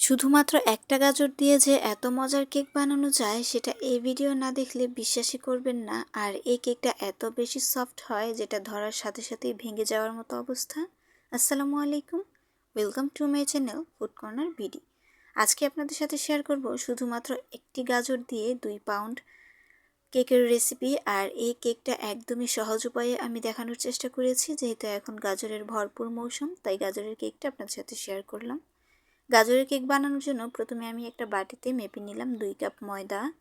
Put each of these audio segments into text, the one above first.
শুধুমাত্র একটা গাজর দিয়ে যে এত মজার কেক বানানো যায়, সেটা এই ভিডিও না দেখলে বিশ্বাসই করবেন না। আর এই কেকটা এত বেশি সফট হয়, যেটা ধরার সাথে সাথেই ভেঙে যাওয়ার মতো অবস্থা। আসসালামু আলাইকুম। Welcome to my channel food corner BD আজকে আপনাদের সাথে শেয়ার করব শুধুমাত্র একটি গাজর দিয়ে দুই পাউন্ড কেকের রেসিপি আর এই কেকটা একদমই সহজ উপায়ে আমি দেখানোর চেষ্টা করেছি, যেহেতু এখন গাজরের ভরপুর মৌসুম, তাই গাজরের কেকটা আপনাদের সাথে শেয়ার করলাম। গাজরের কেক বানানোর জন্য প্রথমে আমি একটা বাটিতে মেপে নিলাম দুই কাপ ময়দা।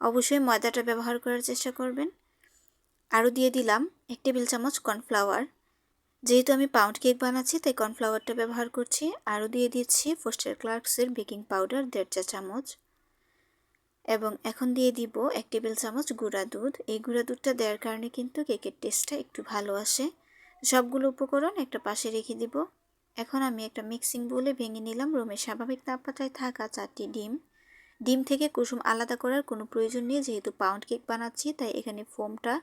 অবশ্যই ময়দাটা ব্যবহার করার চেষ্টা করবেন। আরও দিয়ে দিলাম এক টেবিল চামচ কর্নফ্লাওয়ার। যেহেতু আমি পাউন্ড কেক বানাচ্ছি, তাই কর্নফ্লাওয়ারটা ব্যবহার করছি। আরও দিয়ে দিচ্ছি ফোস্টার ক্লার্কসের বেকিং পাউডার দেড় চা চামচ। এবং এখন দিয়ে দিব এক টেবিল চামচ গুঁড়া দুধ। এই গুঁড়া দুধটা দেওয়ার কারণে কিন্তু কেকের টেস্টটা একটু ভালো আসে। সবগুলো উপকরণ একটা পাশে রেখে দিব। এখন আমি একটা মিক্সিং বলে ভেঙে নিলাম রুমের স্বাভাবিক তাপমাত্রায় থাকা চারটি ডিম। ডিম থেকে কুসুম আলাদা করার কোনো প্রয়োজন নেই, যেহেতু পাউন্ড কেক বানাচ্ছি, তাই এখানে ফোমটা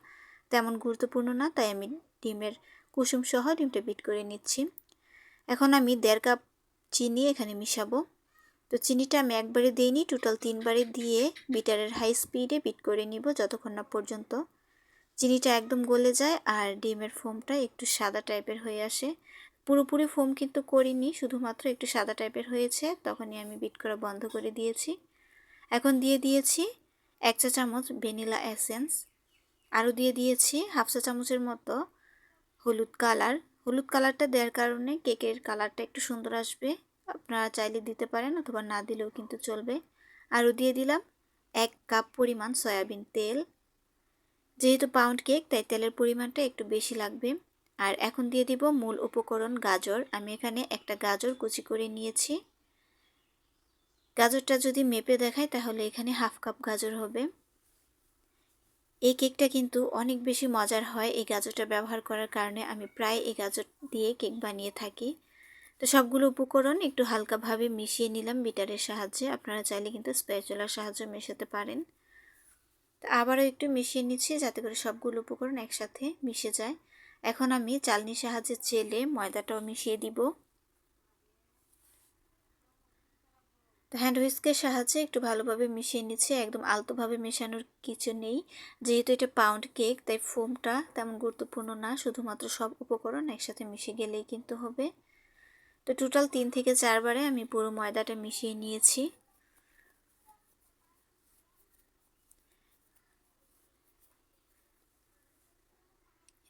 তেমন গুরুত্বপূর্ণ না, তাই আমি ডিমের কুসুম সহ ডিমটা বিট করে নিচ্ছি। এখন আমি দেড় কাপ চিনি এখানে মিশাবো। তো চিনিটা আমি একবারে দিইনি টোটাল তিনবারে দিয়ে বিটারের হাই স্পিডে বিট করে নিব যতক্ষণ না পর্যন্ত। চিনিটা একদম গলে যায় আর ডিমের ফোমটা একটু সাদা টাইপের হয়ে আসে। পুরোপুরি ফোম কিন্তু করিনি, শুধুমাত্র একটু সাদা টাইপের হয়েছে, তখনই আমি বিট করা বন্ধ করে দিয়েছি। এখন দিয়ে দিয়েছি এক চা চামচ ভ্যানিলা এসেন্স, আরও দিয়ে দিয়েছি হাফ চা চামচের মতো হলুদ কালার। হলুদ কালারটা দেওয়ার কারণে কেকের কালারটা একটু সুন্দর আসবে, আপনারা চাইলে দিতে পারেন অথবা না দিলেও কিন্তু চলবে। আরও দিয়ে দিলাম এক কাপ পরিমাণ সয়াবিন তেল। যেহেতু পাউন্ড কেক, তাই তেলের পরিমাণটা একটু বেশি লাগবে। আর এখন দিয়ে দিব মূল উপকরণ গাজর। আমি এখানে একটা গাজর কুচি করে নিয়েছি। গাজরটা যদি মেপে দেখায় তাহলে এখানে হাফ কাপ গাজর হবে। এই কেকটা কিন্তু অনেক বেশি মজার হয় এই গাজরটা ব্যবহার করার কারণে। আমি প্রায় এই গাজর দিয়ে কেক বানিয়ে থাকি। তো সবগুলো উপকরণ একটু হালকাভাবে মিশিয়ে নিলাম বিটারের সাহায্যে। আপনারা চাইলে কিন্তু স্প্যাচুলার সাহায্যে মেশাতে পারেন। তো আবারও একটু মিশিয়ে নিচ্ছি যাতে করে সবগুলো উপকরণ একসাথে মিশে যায়। এখন আমি চালনির সাহায্যে চেলে ময়দাটাও মিশিয়ে দিব। তো হ্যান্ড হুইস্কের সাহায্যে একটু ভালোভাবে মিশিয়ে নিচ্ছি, একদম আলতোভাবে মেশানোর কিছু নেই। যেহেতু এটা পাউন্ড কেক তাই ফোমটা তেমন গুরুত্বপূর্ণ না, শুধুমাত্র সব উপকরণ একসাথে মিশে গেলেই কিন্তু হবে। তো টোটাল তিন থেকে চারবারে আমি পুরো ময়দাটা মিশিয়ে নিয়েছি।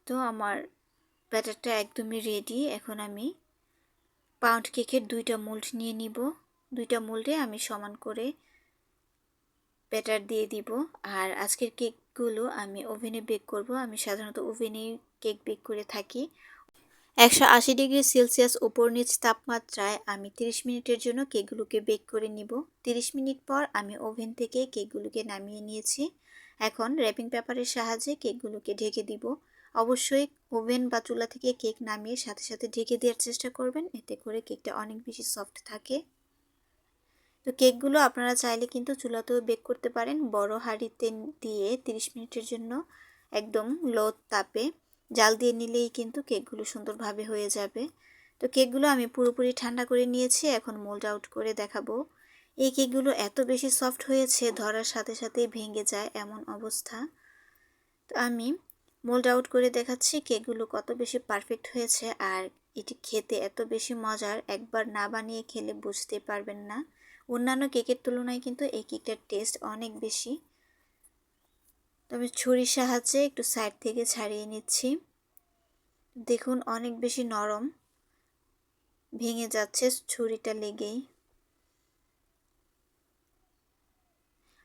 তো আমার ব্যাটারটা একদমই রেডি এখন আমি পাউন্ড কেকের দুইটা মোল্ড নিয়ে নিব। দুইটা মোল্ডে আমি সমান করে ব্যাটার দিয়ে দিব। আর আজকের কেকগুলো আমি ওভেনে বেক করব। আমি সাধারণত ওভেনেই কেক বেক করে থাকি। একশো আশি ডিগ্রি সেলসিয়াস ওপর নিচ তাপমাত্রায় আমি 30 মিনিটের জন্য কেকগুলোকে বেক করে নিব। 30 মিনিট পর আমি ওভেন থেকে কেকগুলোকে নামিয়ে নিয়েছি। এখন র্যাপিং পেপারের সাহায্যে কেকগুলোকে ঢেকে দিব। অবশ্যই ওভেন বা চুলা থেকে কেক নামিয়ে সাথে সাথে ঢেকে দেওয়ার চেষ্টা করবেন। এতে করে কেকটা অনেক বেশি সফট থাকে। তো কেকগুলো আপনারা চাইলে কিন্তু চুলাতেও বেক করতে পারেন। বড় হাঁড়িতে দিয়ে 30 মিনিটের জন্য একদম লো তাপে জাল দিয়ে নিলেই কিন্তু কেকগুলো সুন্দরভাবে হয়ে যাবে। তো কেকগুলো আমি পুরোপুরি ঠান্ডা করে নিয়েছি। এখন মোল্ড আউট করে দেখাবো। এই কেকগুলো এত বেশি সফট হয়েছে, ধরার সাথে সাথেই ভেঙে যায় এমন অবস্থা। তো আমি মোল্ড আউট করে দেখাচ্ছি কেকগুলো কত বেশি পারফেক্ট হয়েছে আর এটি খেতে এত বেশি মজার, একবার না বানিয়ে খেলে বুঝতে পারবেন না। অন্যান্য কেকের তুলনায় কিন্তু এই কেকটার টেস্ট অনেক বেশি। তবে ছুরির সাহায্যে একটু সাইড থেকে ছাড়িয়ে নিচ্ছি। দেখুন, অনেক বেশি নরম ভেঙে যাচ্ছে ছুরিটা লেগেই।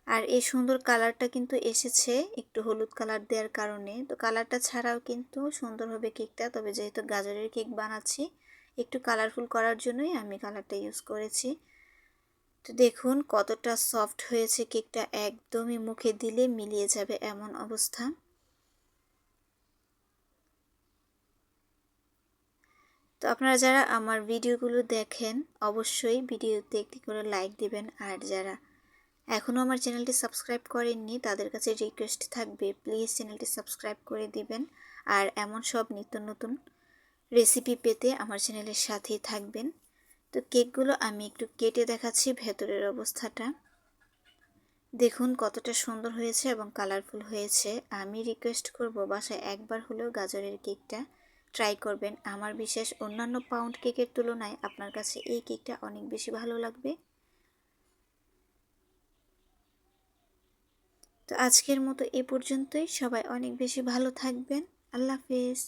আর এই সুন্দর কালারটা কিন্তু এসেছে একটু হলুদ কালার দেওয়ার কারণে। তো কালারটা ছাড়াও কিন্তু সুন্দর হবে কেকটা। তবে যেহেতু গাজরের কেক বানাচ্ছি, একটু কালারফুল করার জন্যই আমি কালারটা ইউজ করেছি। তো দেখুন কতটা সফট হয়েছে কেকটা। একদমই মুখে দিলে মিলিয়ে যাবে এমন অবস্থা। তো আপনারা যারা আমার ভিডিওগুলো দেখেন, অবশ্যই ভিডিওতে একটি করে লাইক দিবেন। আর যারা এখনও আমার চ্যানেলটি সাবস্ক্রাইব করেননি, তাদের কাছে রিকোয়েস্ট থাকবে, প্লিজ চ্যানেলটি সাবস্ক্রাইব করে দিবেন। আর এমন সব নিত্য নতুন রেসিপি পেতে আমার চ্যানেলের সাথেই থাকবেন। তো কেকগুলো আমি একটু কেটে দেখাচ্ছি ভেতরের অবস্থাটা। দেখুন কতটা সুন্দর হয়েছে এবং কালারফুল হয়েছে। আমি রিকোয়েস্ট করব বাসায় একবার হলেও গাজরের কেকটা ট্রাই করবেন। আমার বিশেষ অন্যান্য পাউন্ড কেকের তুলনায় আপনার কাছে এই কেকটা অনেক বেশি ভালো লাগবে। তো আজকের মতো এ পর্যন্তই। সবাই অনেক বেশি ভালো থাকবেন। আল্লাহ হাফেজ।